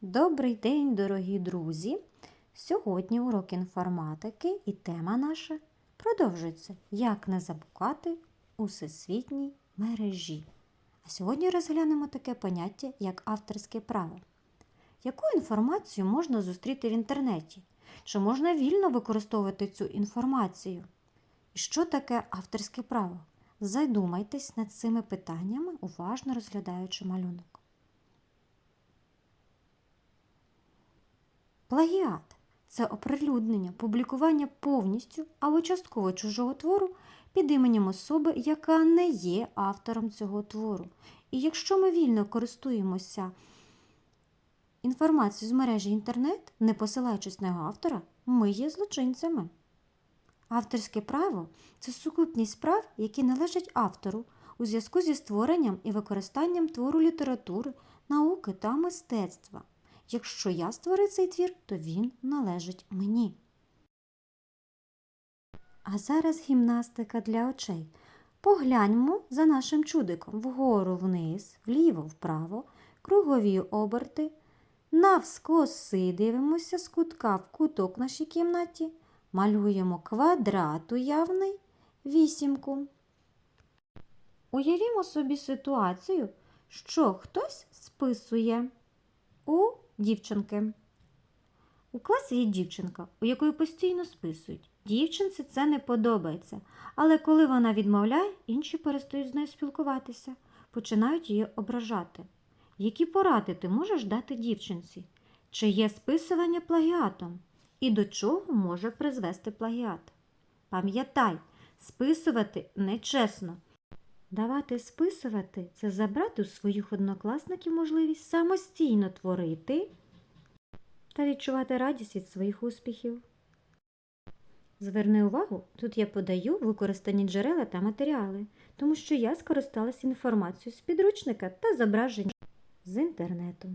Добрий день, дорогі друзі! Сьогодні урок інформатики і тема наша продовжується Як не заблукати у всесвітній мережі. А сьогодні розглянемо таке поняття, як авторське право. Яку інформацію можна зустріти в інтернеті? Чи можна вільно використовувати цю інформацію? І що таке авторське право? Задумайтесь над цими питаннями, уважно розглядаючи малюнок. Плагіат це оприлюднення, публікування повністю або частково чужого твору під іменем особи, яка не є автором цього твору. І якщо ми вільно користуємося інформацією з мережі інтернет, не посилаючись на його автора, ми є злочинцями. Авторське право це сукупність прав, які належать автору у зв'язку зі створенням і використанням твору літератури, науки та мистецтва. Якщо я створив цей твір, то він належить мені. А зараз гімнастика для очей. Погляньмо за нашим чудиком вгору вниз, вліво вправо, кругові оберти. Навскоси дивимося з кутка в куток нашій кімнаті. Малюємо квадрат уявний, вісімку. Уявімо собі ситуацію, що хтось списує у дівчинки. У класі є дівчинка, у якої постійно списують. Дівчинці це не подобається, але коли вона відмовляє, інші перестають з нею спілкуватися, починають її ображати. Які поради ти можеш дати дівчинці? Чи є списування плагіатом? І до чого може призвести плагіат? Пам'ятай, списувати нечесно. Давати списувати це забрати у своїх однокласників можливість самостійно творити та відчувати радість від своїх успіхів. Зверни увагу, тут я подаю використані джерела та матеріали, тому що я скористалася інформацією з підручника та зображень з інтернету.